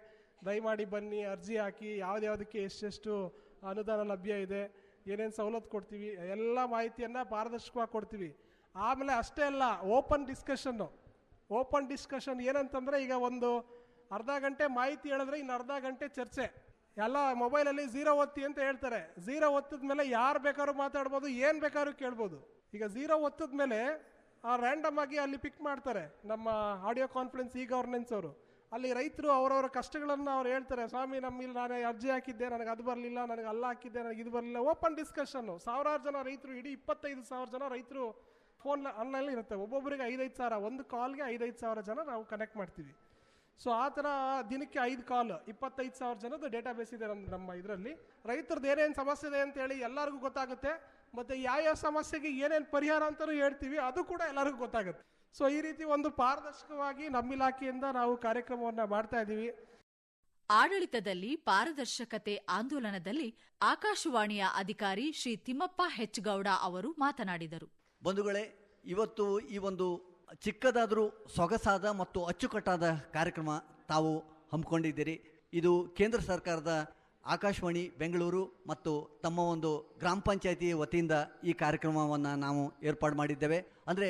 ದಯಮಾಡಿ ಬನ್ನಿ, ಅರ್ಜಿ ಹಾಕಿ, ಯಾವುದ್ಯಾವುದಕ್ಕೆ ಎಷ್ಟೆಷ್ಟು ಅನುದಾನ ಲಭ್ಯ ಇದೆ, ಏನೇನು ಸವಲತ್ತು ಕೊಡ್ತೀವಿ, ಎಲ್ಲ ಮಾಹಿತಿಯನ್ನು ಪಾರದರ್ಶಕವಾಗಿ ಕೊಡ್ತೀವಿ. ಆಮೇಲೆ ಅಷ್ಟೇ ಅಲ್ಲ ಓಪನ್ ಡಿಸ್ಕಷನ್ನು ಓಪನ್ ಡಿಸ್ಕಷನ್ ಏನಂತಂದರೆ ಈಗ ಒಂದು ಅರ್ಧ ಗಂಟೆ ಮಾಹಿತಿ ಹೇಳಿದ್ರೆ ಇನ್ನು ಅರ್ಧ ಗಂಟೆ ಚರ್ಚೆ. ಎಲ್ಲ ಮೊಬೈಲಲ್ಲಿ ಝೀರೋ ಒತ್ತಿ ಅಂತ ಹೇಳ್ತಾರೆ. ಝೀರೋ ಒತ್ತಿದ ಮೇಲೆ ಯಾರು ಬೇಕಾದ್ರೂ ಮಾತಾಡ್ಬೋದು, ಏನು ಬೇಕಾದ್ರೂ ಕೇಳ್ಬೋದು. ಈಗ ಝೀರೋ ಒತ್ತದ ಮೇಲೆ ಆ ರ್ಯಾಂಡಮ್ ಆಗಿ ಅಲ್ಲಿ ಪಿಕ್ ಮಾಡ್ತಾರೆ. ನಮ್ಮ ಆಡಿಯೋ ಕಾನ್ಫರೆನ್ಸ್ ಈ ಗವರ್ನೆನ್ಸ್ ಅವರು ಅಲ್ಲಿ ರೈತರು ಅವರವರ ಕಷ್ಟಗಳನ್ನು ಅವ್ರು ಹೇಳ್ತಾರೆ, ಸ್ವಾಮಿ ನಮ್ಮ ಇಲ್ಲಿ ನಾನು ಅರ್ಜಿ ಹಾಕಿದ್ದೆ, ನನಗೆ ಅದು ಬರಲಿಲ್ಲ, ನನಗೆ ಅಲ್ಲ ಹಾಕಿದ್ದೆ, ನನಗೆ ಇದು ಬರಲಿಲ್ಲ. ಓಪನ್ ಡಿಸ್ಕಷನ್ನು ಸಾವಿರಾರು ಜನ ರೈತರು, ಇಡೀ ಇಪ್ಪತ್ತೈದು ಸಾವಿರ ಜನ ರೈತರು ಫೋನ್ ಆನ್ಲೈನಲ್ಲಿ ಇರುತ್ತೆ. ಒಬ್ಬೊಬ್ಬರಿಗೆ ಐದೈದು ಸಾವಿರ, ಒಂದು ಕಾಲ್ಗೆ ಐದೈದು ಸಾವಿರ ಜನ ನಾವು ಕನೆಕ್ಟ್ ಮಾಡ್ತೀವಿ. ಸೊ ಆ ಥರ ದಿನಕ್ಕೆ ಐದು ಕಾಲ್ ಇಪ್ಪತ್ತೈದು ಸಾವಿರ ಜನದ ಡೇಟಾಬೇಸ್ ಇದೆ ನಮ್ಮ ನಮ್ಮ ಇದರಲ್ಲಿ. ರೈತರದ್ದು ಏನೇನು ಸಮಸ್ಯೆ ಇದೆ ಅಂತೇಳಿ ಎಲ್ಲರಿಗೂ ಗೊತ್ತಾಗುತ್ತೆ. ಮತ್ತು ಯಾವ ಸಮಸ್ಯೆಗೆ ಏನೇನು ಪರಿಹಾರ ಅಂತಲೂ ಹೇಳ್ತೀವಿ ಅದು ಕೂಡ ಎಲ್ಲರಿಗೂ ಗೊತ್ತಾಗುತ್ತೆ. ಸೊ ಈ ರೀತಿ ಒಂದು ಪಾರದರ್ಶಕವಾಗಿ ನಮ್ಮ ಇಲಾಖೆಯಿಂದ ನಾವು ಕಾರ್ಯಕ್ರಮವನ್ನು ಮಾಡ್ತಾ ಇದ್ದೀವಿ. ಆಡಳಿತದಲ್ಲಿ ಪಾರದರ್ಶಕತೆ ಆಂದೋಲನದಲ್ಲಿ ಆಕಾಶವಾಣಿಯ ಅಧಿಕಾರಿ ಶ್ರೀ ತಿಮ್ಮಪ್ಪ ಹೆಚ್ಗೌಡ ಅವರು ಮಾತನಾಡಿದರು. ಬಂಧುಗಳೇ ಇವತ್ತು ಈ ಒಂದು ಚಿಕ್ಕದಾದರೂ ಸೊಗಸಾದ ಮತ್ತು ಅಚ್ಚುಕಟ್ಟಾದ ಕಾರ್ಯಕ್ರಮ ತಾವು ಹಮ್ಮಿಕೊಂಡಿದ್ದೀರಿ. ಇದು ಕೇಂದ್ರ ಸರ್ಕಾರದ ಆಕಾಶವಾಣಿ, ಬೆಂಗಳೂರು ಮತ್ತು ತಮ್ಮ ಒಂದು ಗ್ರಾಮ ಪಂಚಾಯತಿ ವತಿಯಿಂದ ಈ ಕಾರ್ಯಕ್ರಮವನ್ನು ನಾವು ಏರ್ಪಾಡು ಮಾಡಿದ್ದೇವೆ. ಅಂದರೆ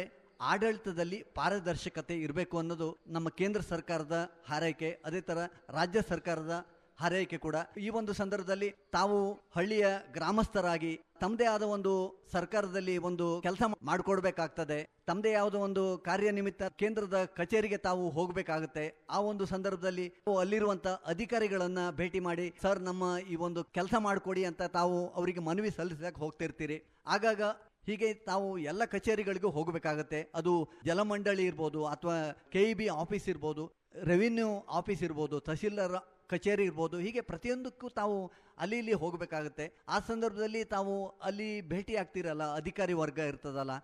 ಆಡಳಿತದಲ್ಲಿ ಪಾರದರ್ಶಕತೆ ಇರಬೇಕು ಅನ್ನೋದು ನಮ್ಮ ಕೇಂದ್ರ ಸರ್ಕಾರದ ಹಾರೈಕೆ, ಅದೇ ಥರ ರಾಜ್ಯ ಸರ್ಕಾರದ ಹಾರೈಕೆ ಕೂಡ. ಈ ಒಂದು ಸಂದರ್ಭದಲ್ಲಿ ತಾವು ಹಳ್ಳಿಯ ಗ್ರಾಮಸ್ಥರಾಗಿ ತಮ್ಮದೇ ಆದ ಒಂದು ಸರ್ಕಾರದಲ್ಲಿ ಒಂದು ಕೆಲಸ ಮಾಡಿಕೊಡ್ಬೇಕಾಗ್ತದೆ. ತಮ್ಮದೇ ಯಾವುದೋ ಒಂದು ಕಾರ್ಯನಿಮಿತ್ತ ಕೇಂದ್ರದ ಕಚೇರಿಗೆ ತಾವು ಹೋಗಬೇಕಾಗುತ್ತೆ. ಆ ಒಂದು ಸಂದರ್ಭದಲ್ಲಿ ಅಲ್ಲಿರುವಂತ ಅಧಿಕಾರಿಗಳನ್ನ ಭೇಟಿ ಮಾಡಿ, ಸರ್, ನಮ್ಮ ಈ ಒಂದು ಕೆಲಸ ಮಾಡಿಕೊಡಿ ಅಂತ ತಾವು ಅವರಿಗೆ ಮನವಿ ಸಲ್ಲಿಸಕ್ಕೆ ಹೋಗ್ತಿರ್ತೀರಿ. ಆಗಾಗ ಹೀಗೆ ತಾವು ಎಲ್ಲ ಕಚೇರಿಗಳಿಗೂ ಹೋಗಬೇಕಾಗತ್ತೆ. ಅದು ಜಲಮಂಡಳಿ ಇರ್ಬೋದು ಅಥವಾ ಕೆ ಇ ಬಿ ಆಫೀಸ್ ಇರ್ಬೋದು, ರೆವಿನ್ಯೂ ಆಫೀಸ್ ಇರ್ಬೋದು, ತಹಸೀಲ್ದಾರ್ ಕಚೇರಿ ಇರ್ಬೋದು, ಹೀಗೆ ಪ್ರತಿಯೊಂದಕ್ಕೂ ತಾವು ಅಲ್ಲಿ ಇಲ್ಲಿ ಹೋಗಬೇಕಾಗುತ್ತೆ. ಆ ಸಂದರ್ಭದಲ್ಲಿ ತಾವು ಅಲ್ಲಿ ಭೇಟಿ ಆಗ್ತಿರಲ್ಲ, ಅಧಿಕಾರಿ ವರ್ಗ ಇರ್ತದಲ್ಲ,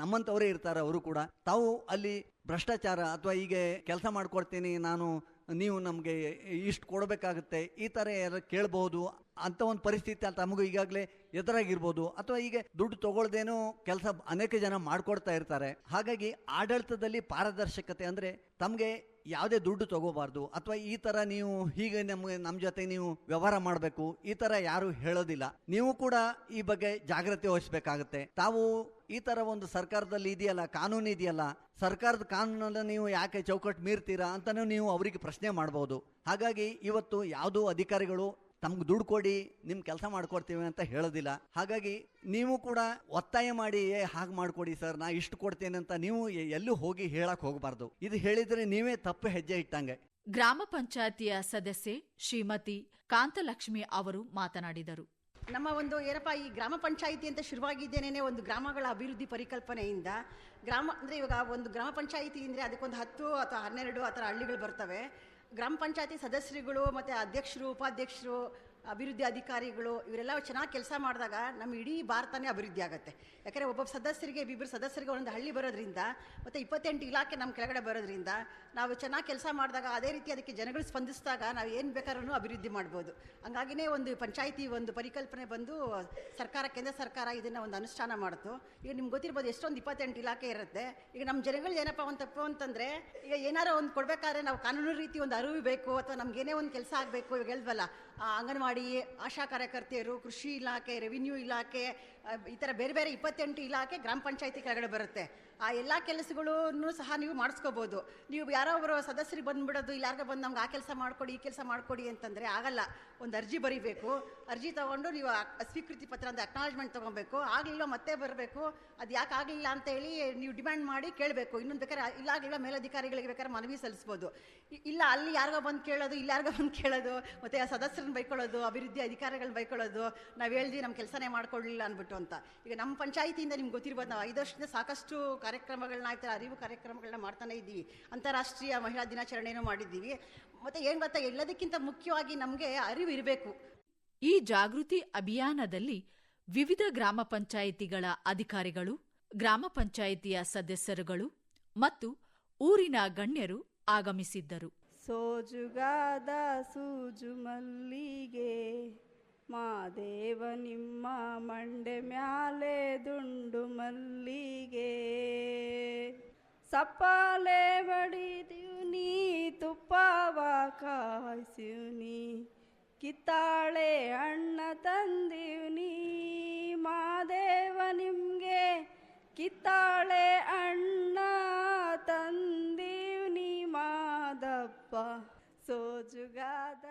ನಮ್ಮಂಥವರೇ ಇರ್ತಾರೆ ಅವರು ಕೂಡ. ತಾವು ಅಲ್ಲಿ ಭ್ರಷ್ಟಾಚಾರ ಅಥವಾ ಹೀಗೆ ಕೆಲಸ ಮಾಡ್ಕೊಡ್ತೀನಿ ನಾನು, ನೀವು ನಮಗೆ ಇಷ್ಟು ಕೊಡಬೇಕಾಗುತ್ತೆ, ಈ ಥರ ಯಾರು ಕೇಳ್ಬೋದು ಅಂತ ಒಂದು ಪರಿಸ್ಥಿತಿ ತಮಗೂ ಈಗಾಗಲೇ ಎದುರಾಗಿರ್ಬೋದು, ಅಥವಾ ಹೀಗೆ ದುಡ್ಡು ತಗೊಳ್ದೇನೋ ಕೆಲಸ ಅನೇಕ ಜನ ಮಾಡಿಕೊಡ್ತಾ ಇರ್ತಾರೆ. ಹಾಗಾಗಿ ಆಡಳಿತದಲ್ಲಿ ಪಾರದರ್ಶಕತೆ ಅಂದರೆ ತಮಗೆ ಯಾವುದೇ ದುಡ್ಡು ತಗೋಬಾರ್ದು. ಅಥವಾ ಈ ತರ ನೀವು ಹೀಗೆ ನಮಗೆ ನಮ್ಮ ಜೊತೆ ನೀವು ವ್ಯವಹಾರ ಮಾಡಬೇಕು. ಈ ತರ ಯಾರು ಹೇಳೋದಿಲ್ಲ. ನೀವು ಕೂಡ ಈ ಬಗ್ಗೆ ಜಾಗೃತಿ ವಹಿಸಬೇಕಾಗುತ್ತೆ. ತಾವು ಈ ತರ ಒಂದು ಸರ್ಕಾರದಲ್ಲಿ ಇದೆಯಲ್ಲ, ಕಾನೂನು ಇದೆಯಲ್ಲ, ಸರ್ಕಾರದ ಕಾನೂನನ್ನು ನೀವು ಯಾಕೆ ಚೌಕಟ್ಟು ಮೀರ್ತೀರಾ ಅಂತಲೂ ನೀವು ಅವರಿಗೆ ಪ್ರಶ್ನೆ ಮಾಡ್ಬೋದು. ಹಾಗಾಗಿ ಇವತ್ತು ಯಾವುದೋ ಅಧಿಕಾರಿಗಳು ತಮ್ಗೆ ದುಡ್ಡು ಕೊಡಿ ನಿಮ್ಮ ಕೆಲಸ ಮಾಡ್ಕೊಡ್ತೀವಿ ಅಂತ ಹೇಳೋದಿಲ್ಲ. ಹಾಗಾಗಿ ನೀವು ಕೂಡ ಒತ್ತಾಯ ಮಾಡಿ ಏ ಹಾಗೆ ಮಾಡ್ಕೊಡಿ ಸರ್ ನಾ ಇಷ್ಟು ಕೊಡ್ತೇನೆ ಅಂತ ನೀವು ಎಲ್ಲೂ ಹೋಗಿ ಹೇಳಕ್ ಹೋಗಬಾರ್ದು. ಇದು ಹೇಳಿದ್ರೆ ನೀವೇ ತಪ್ಪು ಹೆಜ್ಜೆ ಇಟ್ಟಂಗೆ. ಗ್ರಾಮ ಪಂಚಾಯತಿಯ ಸದಸ್ಯೆ ಶ್ರೀಮತಿ ಕಾಂತಲಕ್ಷ್ಮಿ ಅವರು ಮಾತನಾಡಿದರು. ನಮ್ಮ ಒಂದು ಏನಪ್ಪ ಈ ಗ್ರಾಮ ಪಂಚಾಯಿತಿ ಅಂತ ಶುರುವಾಗಿದ್ದೇನೆ ಒಂದು ಗ್ರಾಮಗಳ ಅಭಿವೃದ್ಧಿ ಪರಿಕಲ್ಪನೆಯಿಂದ. ಗ್ರಾಮ ಅಂದರೆ ಇವಾಗ ಒಂದು ಗ್ರಾಮ ಪಂಚಾಯಿತಿ ಅಂದರೆ ಅದಕ್ಕೊಂದು ಹತ್ತು ಅಥವಾ ಹನ್ನೆರಡು ಆ ಥರ ಹಳ್ಳಿಗಳು ಬರ್ತವೆ. ಗ್ರಾಮ ಪಂಚಾಯತಿ ಸದಸ್ಯರುಗಳು ಮತ್ತು ಅಧ್ಯಕ್ಷರು ಉಪಾಧ್ಯಕ್ಷರು ಅಭಿವೃದ್ಧಿ ಅಧಿಕಾರಿಗಳು ಇವರೆಲ್ಲ ಚೆನ್ನಾಗಿ ಕೆಲಸ ಮಾಡಿದಾಗ ನಮ್ಮ ಇಡೀ ಭಾರತನೇ ಅಭಿವೃದ್ಧಿ ಆಗುತ್ತೆ. ಯಾಕಂದರೆ ಒಬ್ಬೊಬ್ಬ ಸದಸ್ಯರಿಗೆ ಇಬ್ಬರು ಸದಸ್ಯರಿಗೆ ಒಂದು ಹಳ್ಳಿ ಬರೋದ್ರಿಂದ ಮತ್ತು ಇಪ್ಪತ್ತೆಂಟು ಇಲಾಖೆ ನಮ್ಮ ಕೆಳಗಡೆ ಬರೋದ್ರಿಂದ ನಾವು ಚೆನ್ನಾಗಿ ಕೆಲಸ ಮಾಡಿದಾಗ ಅದೇ ರೀತಿ ಅದಕ್ಕೆ ಜನಗಳು ಸ್ಪಂದಿಸಿದಾಗ ನಾವು ಏನು ಬೇಕಾದ್ರೂ ಅಭಿವೃದ್ಧಿ ಮಾಡ್ಬೋದು. ಹಂಗಾಗಿನೇ ಒಂದು ಪಂಚಾಯಿತಿ ಒಂದು ಪರಿಕಲ್ಪನೆ ಬಂದು ಸರ್ಕಾರ ಕೇಂದ್ರ ಸರ್ಕಾರ ಇದನ್ನು ಒಂದು ಅನುಷ್ಠಾನ ಮಾಡಿತು. ಈಗ ನಿಮ್ಗೆ ಗೊತ್ತಿರ್ಬೋದು ಎಷ್ಟೊಂದು ಇಪ್ಪತ್ತೆಂಟು ಇಲಾಖೆ ಇರುತ್ತೆ. ಈಗ ನಮ್ಮ ಜನಗಳು ಏನಪ್ಪ ಒಂದು ತಪ್ಪು ಅಂತಂದರೆ ಈಗ ಏನಾರು ಒಂದು ಕೊಡಬೇಕಾದ್ರೆ ನಾವು ಕಾನೂನು ರೀತಿ ಒಂದು ಅರಿವು ಬೇಕು ಅಥವಾ ನಮ್ಗೆ ಏನೇ ಒಂದು ಕೆಲಸ ಆಗಬೇಕು ಇವಾಗ ಹೇಳ್ವಲ್ಲ ಆ, ಅಂಗನವಾಡಿ ಆಶಾ ಕಾರ್ಯಕರ್ತೆಯರು, ಕೃಷಿ ಇಲಾಖೆ ರೆವಿನ್ಯೂ ಇಲಾಖೆ ಈ ಥರ ಬೇರೆ ಬೇರೆ ಇಪ್ಪತ್ತೆಂಟು ಇಲಾಖೆ ಗ್ರಾಮ ಪಂಚಾಯಿತಿ ಕೆಳಗಡೆ ಬರುತ್ತೆ. ಆ ಎಲ್ಲ ಕೆಲಸಗಳನ್ನು ಸಹ ನೀವು ಮಾಡಿಸ್ಕೋಬೋದು. ನೀವು ಯಾರೋ ಒಬ್ಬರು ಸದಸ್ಯರಿಗೆ ಬಂದ್ಬಿಡೋದು, ಇಲ್ಲ ಯಾರಿಗ ಬಂದು ನಮ್ಗೆ ಆ ಕೆಲಸ ಮಾಡಿಕೊಡಿ, ಈ ಕೆಲಸ ಮಾಡಿಕೊಡಿ ಅಂತಂದರೆ ಆಗಲ್ಲ. ಒಂದು ಅರ್ಜಿ ಬರೀಬೇಕು. ಅರ್ಜಿ ತೊಗೊಂಡು ನೀವು ಸ್ವೀಕೃತಿ ಪತ್ರ ಅಂತ ಅಕ್ನಾಲಜ್ಮೆಂಟ್ ತೊಗೊಬೇಕು. ಆಗಲಿಲ್ಲ ಮತ್ತೆ ಬರಬೇಕು. ಅದು ಯಾಕೆ ಆಗಲಿಲ್ಲ ಅಂತ ಹೇಳಿ ನೀವು ಡಿಮ್ಯಾಂಡ್ ಮಾಡಿ ಕೇಳಬೇಕು. ಇನ್ನೊಂದು ಬೇಕಾದ್ರೆ ಇಲ್ಲ ಆಗಲಿಲ್ಲ ಮೇಲಧಿಕಾರಿಗಳಿಗೆ ಬೇಕಾದ್ರೆ ಮನವಿ ಸಲ್ಲಿಸ್ಬೋದು. ಇಲ್ಲ ಅಲ್ಲಿ ಯಾರಿಗೋ ಬಂದು ಕೇಳೋದು ಇಲ್ಲಾರ್ಗೋ ಬಂದು ಕೇಳೋದು, ಮತ್ತು ಆ ಸದಸ್ಯರನ್ನ ಬೈಕೊಳ್ಳೋದು, ಅಭಿವೃದ್ಧಿ ಅಧಿಕಾರಿಗಳನ್ನ ಬೈಕೊಳ್ಳೋದು, ನಾವು ಹೇಳ್ದಿ ನಮ್ಮ ಕೆಲಸನೇ ಮಾಡ್ಕೊಳ್ಳಿಲ್ಲ ಅಂದ್ಬಿಟ್ಟು ಅಂತ. ಈಗ ನಮ್ಮ ಪಂಚಾಯಿತಿಯಿಂದ ನಿಮ್ಗೆ ಗೊತ್ತಿರ್ಬೋದು, ನಾವು ಐದು ವರ್ಷದಿಂದ ಸಾಕಷ್ಟು ಕಾರ್ಯಕ್ರಮಗಳನ್ನ ಆಯ್ತಾರೆ ಅರಿವು ಕಾರ್ಯಕ್ರಮಗಳನ್ನ ಮಾಡ್ತಾನೆ ಇದ್ದೀವಿ. ಅಂತಾರಾಷ್ಟ್ರೀಯ ಮಹಿಳಾ ದಿನಾಚರಣೆಯನ್ನು ಮಾಡಿದ್ದೀವಿ. ಮತ್ತೆ ಏನು ಗೊತ್ತಾ ಎಲ್ಲದಕ್ಕಿಂತ ಮುಖ್ಯವಾಗಿ ನಮಗೆ ಅರಿವು ಇರಬೇಕು. ಈ ಜಾಗೃತಿ ಅಭಿಯಾನದಲ್ಲಿ ವಿವಿಧ ಗ್ರಾಮ ಪಂಚಾಯಿತಿಗಳ ಅಧಿಕಾರಿಗಳು ಗ್ರಾಮ ಪಂಚಾಯಿತಿಯ ಸದಸ್ಯರುಗಳು ಮತ್ತು ಊರಿನ ಗಣ್ಯರು ಆಗಮಿಸಿದ್ದರು. ಸೋಜುಗಾದ ಸೂಜು ಮಲ್ಲಿಗೆ ಮಾದೇವ ನಿಮ್ಮ ಮಂಡೆ ಮ್ಯಾಲೆ ದುಂಡು ಮಲ್ಲಿಗೆ. ಸಪ್ಪಾಲೆ ಬಡಿದಿವ್ನಿ ತುಪ್ಪವ ಕಾಯ್ಸಿವ್ನಿ ಕಿತ್ತಾಳೆ ಅಣ್ಣ ತಂದೀವ್ನಿ ಮಾದೇವ ನಿಮಗೆ ಕಿತ್ತಾಳೆ ಅಣ್ಣ ತಂದೀವ್ನಿ ಮಾದಪ್ಪ. ಸೋಜುಗಾದ